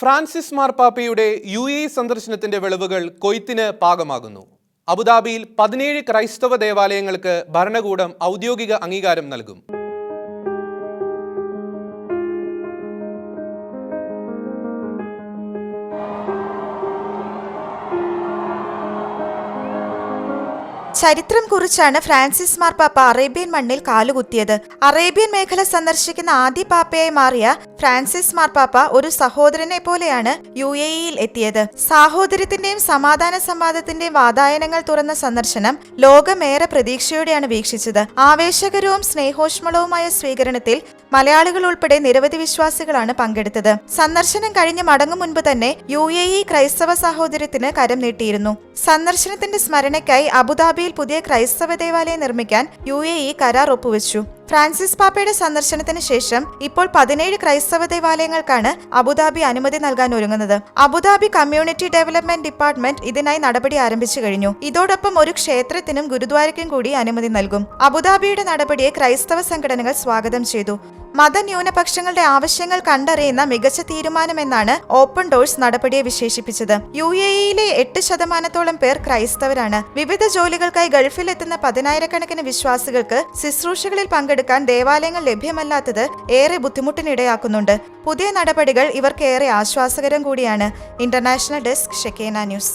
Francis മാർപ്പാപ്പയുടെ U A സന്ദർശനത്തിന്റെ വിളവുകൾ കൊയ്ത്തിന് പാകമാകുന്നു. അബുദാബിയിൽ പതിനേഴ് ക്രൈസ്തവ ദേവാലയങ്ങൾക്ക് ഭരണകൂടം ഔദ്യോഗിക അംഗീകാരം നൽകും. ചരിത്രം കുറിച്ചാണ് ഫ്രാൻസിസ് മാർപ്പാപ്പ അറേബ്യൻ മണ്ണിൽ കാലുകുത്തിയത്. അറേബ്യൻ മേഖല സന്ദർശിക്കുന്ന ആദ്യ പാപ്പയായി മാറിയ ഫ്രാൻസിസ് മാർപ്പാപ്പ ഒരു സഹോദരനെ പോലെയാണ് യു എ ഇയിൽ എത്തിയത്. സാഹോദര്യത്തിന്റെയും സമാധാന സംവാദത്തിന്റെയും വാതായനങ്ങൾ തുറന്ന സന്ദർശനം ലോകമേറെ പ്രതീക്ഷയോടെയാണ് വീക്ഷിച്ചത്. ആവേശകരവും സ്നേഹോഷ്മളവുമായ സ്വീകരണത്തിൽ മലയാളികൾ ഉൾപ്പെടെ നിരവധി വിശ്വാസികളാണ് പങ്കെടുത്തത്. സന്ദർശനം കഴിഞ്ഞ് മടങ്ങും മുൻപ് തന്നെ യു എ ഇ ക്രൈസ്തവ സഹോദര്യത്തിന് കരം നീട്ടിയിരുന്നു. സന്ദർശനത്തിന്റെ സ്മരണയ്ക്കായി അബുദാബിയിൽ പുതിയ ക്രൈസ്തവ ദേവാലയം നിർമ്മിക്കാൻ യു എ ഇ കരാർ ഒപ്പുവെച്ചു. ഫ്രാൻസിസ് പാപ്പയുടെ സന്ദർശനത്തിന് ശേഷം ഇപ്പോൾ പതിനേഴ് ക്രൈസ്തവ ദേവാലയങ്ങൾക്കാണ് അബുദാബി അനുമതി നൽകാൻ ഒരുങ്ങുന്നത്. അബുദാബി കമ്മ്യൂണിറ്റി ഡെവലപ്മെന്റ് ഡിപ്പാർട്ട്മെന്റ് ഇതിനായി നടപടി ആരംഭിച്ചു കഴിഞ്ഞു. ഇതോടൊപ്പം ഒരു ക്ഷേത്രത്തിനും ഗുരുദ്വാരയ്ക്കും കൂടി അനുമതി നൽകും. അബുദാബിയുടെ നടപടിയെ ക്രൈസ്തവ സംഘടനകൾ സ്വാഗതം ചെയ്തു. മതന്യൂനപക്ഷങ്ങളുടെ ആവശ്യങ്ങൾ കണ്ടറിയുന്ന മികച്ച തീരുമാനമെന്നാണ് ഓപ്പൺ ഡോഴ്സ് നടപടിയെ വിശേഷിപ്പിച്ചത്. യു എ ഇയിലെ എട്ട് ശതമാനത്തോളം പേർ ക്രൈസ്തവരാണ്. വിവിധ ജോലികൾക്കായി ഗൾഫിലെത്തുന്ന പതിനായിരക്കണക്കിന് വിശ്വാസികൾക്ക് ശുശ്രൂഷകളിൽ പങ്കെടുക്കാൻ ദേവാലയങ്ങൾ ലഭ്യമല്ലാത്തത് ഏറെ ബുദ്ധിമുട്ടിനിടയാക്കുന്നുണ്ട്. പുതിയ നടപടികൾ ഇവർക്ക് ഏറെ ആശ്വാസകരം കൂടിയാണ്. International desk Shekinah news.